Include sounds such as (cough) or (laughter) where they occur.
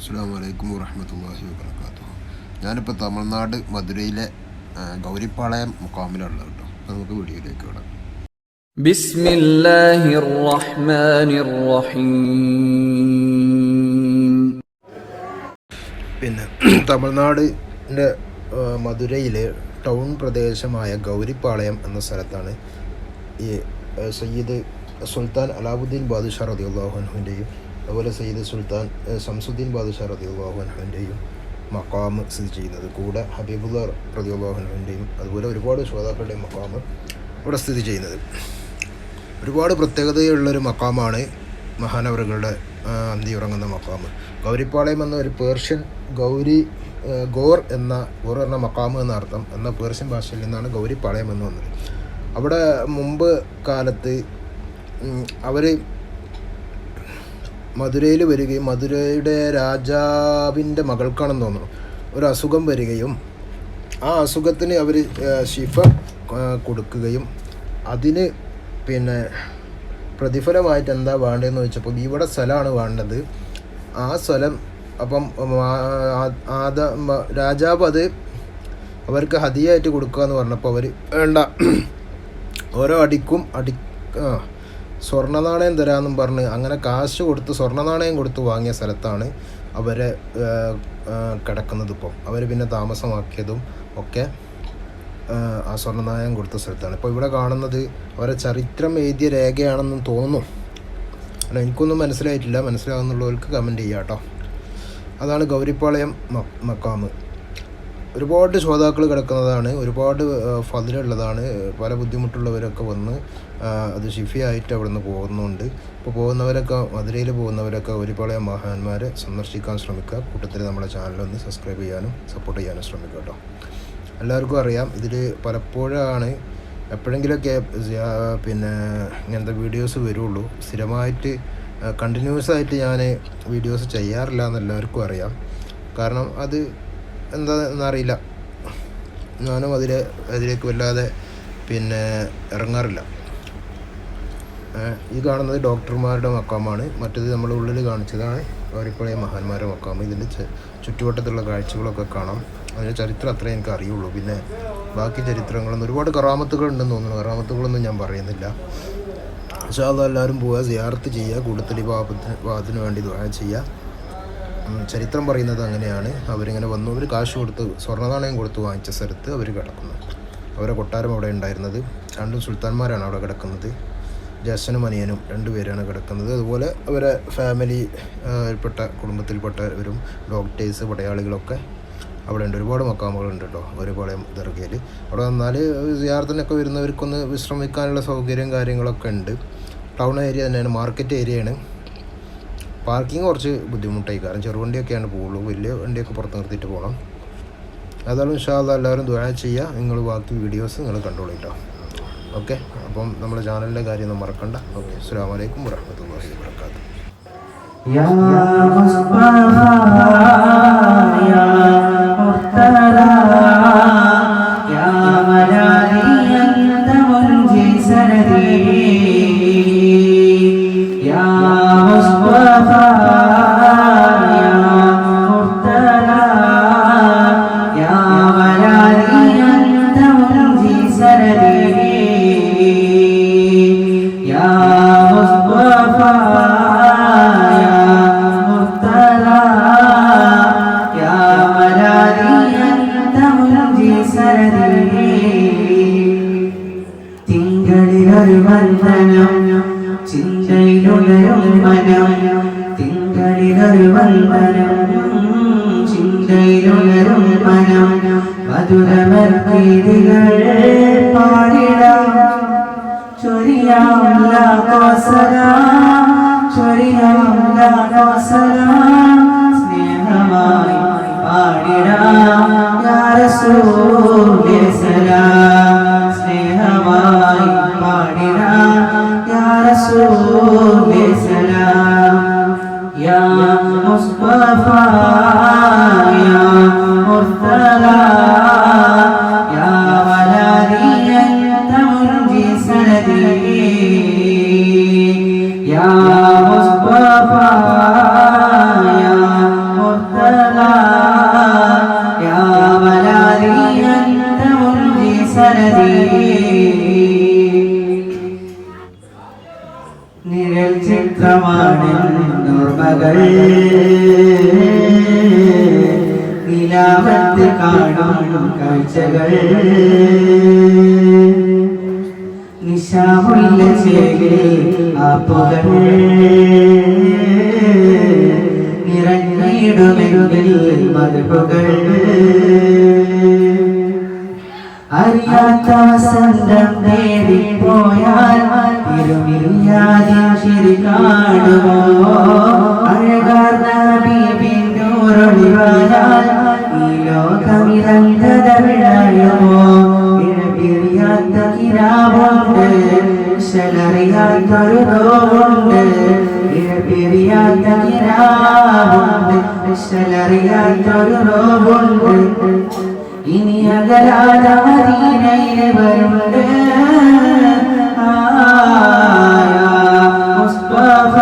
അസ്സാം വലൈക്കും വറഹമത്തല്ലാഹി വാബർക്കാത്തു ഞാനിപ്പോൾ തമിഴ്നാട് മധുരയിലെ ആ, ഗൗരിപ്പാളയം മുക്കാമിലുള്ളത് കേട്ടോ അപ്പോൾ നമുക്ക് വീഡിയോയിലേക്ക് വിടാം بسم الله الرحمن الرحيم പിന്നെ (clears throat) തമിഴ്നാടിൻ്റെ മധുരയിലെ ടൗൺ പ്രദേശമായ ഗൗരിപ്പാളയം എന്ന സ്ഥലത്താണ് ഈ ആ, സയ്യിദ് സുൽത്താൻ അലാവുദ്ദീൻ ബാദുഷാ റദിയുള്ളാഹുവിൻ്റെയും അതുപോലെ സയ്യിദ് സുൽത്താൻ ശംസുദ്ദീൻ ബാദുഷാ റദിയുള്ളാഹുവിന്റെയും മക്കാമ് സ്ഥിതി ചെയ്യുന്നത് കൂടെ ഹബീബുല്ല റദിയുള്ളാഹുവിന്റെയും അതുപോലെ ഒരുപാട് ശ്രോതാക്കളുടെയും മക്കാമ് ഇവിടെ സ്ഥിതി ചെയ്യുന്നത്. ഒരുപാട് പ്രത്യേകതയുള്ളൊരു മക്കാമാണ് മഹാനവറുകളുടെ അന്തി ഉറങ്ങുന്ന മക്കാമ് ഗൗരിപ്പാളയം എന്ന ഒരു പേർഷ്യൻ ഗൗരി ഗോർ എന്ന ഗോർ എന്ന മക്കാമ് എന്ന അർത്ഥം എന്ന പേർഷ്യൻ ഭാഷയിൽ നിന്നാണ് ഗൗരിപ്പാളയം എന്ന് വന്നത്. അവിടെ മുമ്പ് കാലത്ത് അവർ മധുരയിൽ വരികയും മധുരയുടെ രാജാവിന്റെ മകൾക്കാണെന്ന് തോന്നുന്നു. ഒരു അസുഖം വരികയും ആ അസുഖത്തിന് അവർ ശിഫ കൊടുക്കുകയും അതിന് പിന്നെ പ്രതിഫലമായിട്ട് എന്താ വേണ്ടതെന്ന് ചോദിച്ചപ്പോൾ ഇവിടെ സ്ഥലമാണ് വേണ്ടത്. ആ സ്ഥലം അപ്പം ആദ രാജാവ് അത് അവർക്ക് ഹതിയായിട്ട് കൊടുക്കുക എന്ന് പറഞ്ഞപ്പോൾ അവർ വേണ്ട. ഓരോ അടിക്കും അടി ആ സ്വർണ നാണയം തരാമെന്നും പറഞ്ഞ് അങ്ങനെ കാശ് കൊടുത്ത് സ്വർണ നാണയം കൊടുത്ത് വാങ്ങിയ സ്ഥലത്താണ് അവരെ കിടക്കുന്നത് ഇപ്പം. അവർ പിന്നെ താമസമാക്കിയതും ഒക്കെ ആ, സ്വർണ നാണയം കൊടുത്ത സ്ഥലത്താണ്. ഇപ്പോൾ ഇവിടെ കാണുന്നത് അവരെ ചരിത്രം എഴുതിയ രേഖയാണെന്നും തോന്നുന്നു. അല്ല എനിക്കൊന്നും മനസ്സിലായിട്ടില്ല. മനസ്സിലാകുന്നുള്ളവർക്ക് കമന്റ് ചെയ്യാം കേട്ടോ. അതാണ് ഗൗരിപ്പാളയം മക്കാമ്. ഒരുപാട് ശ്രോതാക്കൾ കിടക്കുന്നതാണ് ഒരുപാട് ഫതിലുള്ളതാണ് പല ബുദ്ധിമുട്ടുള്ളവരൊക്കെ വന്ന് അത് ഷിഫിയായിട്ട് അവിടെ നിന്ന് പോകുന്നുണ്ട്. ഇപ്പോൾ പോകുന്നവരൊക്കെ മധുരയിൽ പോകുന്നവരൊക്കെ ഒരുപാട് മഹാന്മാരെ സന്ദർശിക്കാൻ ശ്രമിക്കുക. കൂട്ടത്തിൽ നമ്മുടെ ചാനലൊന്ന് സബ്സ്ക്രൈബ് ചെയ്യാനും സപ്പോർട്ട് ചെയ്യാനും ശ്രമിക്കുക കേട്ടോ. എല്ലാവർക്കും അറിയാം ഇതിൽ പലപ്പോഴാണ് എപ്പോഴെങ്കിലുമൊക്കെ പിന്നെ ഇങ്ങനത്തെ വീഡിയോസ് വരുള്ളൂ. സ്ഥിരമായിട്ട് കണ്ടിന്യൂസ് ആയിട്ട് ഞാൻ വീഡിയോസ് ചെയ്യാറില്ല എന്ന് എല്ലാവർക്കും അറിയാം. കാരണം അത് എന്താ അറിയില്ല. ഞാനും അതിൽ അതിലേക്ക് വല്ലാതെ പിന്നെ ഇറങ്ങാറില്ല. ഈ കാണുന്നത് ഡോക്ടർമാരുടെ മക്കാമാണ്. മറ്റേത് നമ്മൾ ഉള്ളിൽ കാണിച്ചതാണ്. അവരിപ്പോഴേ മഹാന്മാരുടെ മക്കാമ് ഇതിന്റെ ചുറ്റുവട്ടത്തുള്ള കാഴ്ചകളൊക്കെ കാണാം. അതിന്റെ ചരിത്രം അത്രേ എനിക്ക് അറിയുള്ളൂ. പിന്നെ ബാക്കി ചരിത്രങ്ങളൊന്നും ഒരുപാട് കറാമത്തുകൾ ഉണ്ടെന്ന് തോന്നുന്നു. കറാമത്തുകളൊന്നും ഞാൻ പറയുന്നില്ല. പക്ഷേ അത് എല്ലാവരും പോവുക സിയാർത്ത് ചെയ്യുക കൂടുതൽ ഈ പാപത്തിന് പാപത്തിന് വേണ്ടി ദുആ ചെയ്യുക. ചരിത്രം പറയുന്നത് അങ്ങനെയാണ്. അവരിങ്ങനെ വന്നു. അവർ കാശ് കൊടുത്ത് സ്വർണനാണയം കൊടുത്ത് വാങ്ങിച്ച സ്ഥലത്ത് അവർ കിടക്കുന്നു. അവരെ കൊട്ടാരം അവിടെ ഉണ്ടായിരുന്നത്. രണ്ടും സുൽത്താൻമാരാണ് അവിടെ കിടക്കുന്നത്. ജസനും അനിയനും രണ്ടുപേരാണ് കിടക്കുന്നത്. അതുപോലെ അവരെ ഫാമിലി ആ, പെട്ട കുടുംബത്തിൽപ്പെട്ടവരും ഡോക്ടേഴ്സ് പടയാളികളൊക്കെ അവിടെ ഉണ്ട്. ഒരുപാട് മക്കാമുകളുണ്ട് കേട്ടോ ഒരുപാട് ദർഗയിൽ അവിടെ വന്നാൽ സിയാർത്തിനൊക്കെ വരുന്നവർക്കൊന്ന് വിശ്രമിക്കാനുള്ള സൗകര്യം കാര്യങ്ങളൊക്കെ ഉണ്ട്. ടൗൺ ഏരിയ തന്നെയാണ്. മാർക്കറ്റ് ഏരിയയാണ് പാർക്കിംഗ് കുറച്ച് ബുദ്ധിമുട്ടായി. കാരണം ചെറുവണ്ടിയൊക്കെയാണ് പോകുള്ളൂ വലിയ വണ്ടിയൊക്കെ പുറത്ത് നിർത്തിയിട്ട് പോകണം. അതാണ് ഇൻഷാല്ല എല്ലാവരും ദുആ ചെയ്യുക നിങ്ങൾ ബാക്കി വീഡിയോസ് നിങ്ങൾ കണ്ടോളൂ കേട്ടോ ഓക്കെ? അപ്പം നമ്മുടെ ചാനലിന്റെ കാര്യം ഒന്നും മറക്കണ്ട. ഓക്കെ. അസ്സാം വലൈക്കും വരഹമത്തല്ലാഹി വാബർക്കാത്തു തിങ്കളിലൊരു വന്ദനം ചിന്തയിലുണരും മനം. തിങ്കളിലൊരു വന്ദനം ചിന്തയിലുണരും മനം മധുരമർക്കീതികൾ പാടിടാം. ചൊരിയാം ലാഘോസലാം ചൊരിയാം ലാഘോസലാം സ്നേഹമായി പാടിടാം. യാ റസൂലേ സലാം മുസ്തഫ നിഴൽ ചിത്രമാണ് ഓർമ്മകൾ നിലാവത്ത് കാണും കാഴ്ചകൾ. നിശാമുള്ള ചേരിൽ ആപ്പുകൾ നിറഞ്ഞിടുമെങ്കിൽ മതുകൾ അറിയാത്ത വസന്തം നേടിപ്പോയാൽ ഇരുമില്ലാതെ ശരി കാണുമോ? അഴകാർന്ന ബീബിന്നൂറൊളിവായാൽ ഈ ഇറങ്ങത വിളയുമോ ഇഴപിറിയാത്ത കിരാവുണ്ട് ശലറിയാത്തൊരു നോവുണ്ട്. ഇഴപിറിയാത്ത കിരാവുണ്ട് ശലറിയാത്തൊരു നോവുണ്ട്. ഇനി അകലാത മദീനയിൽ വരുണ്ട് മുസ്തഫ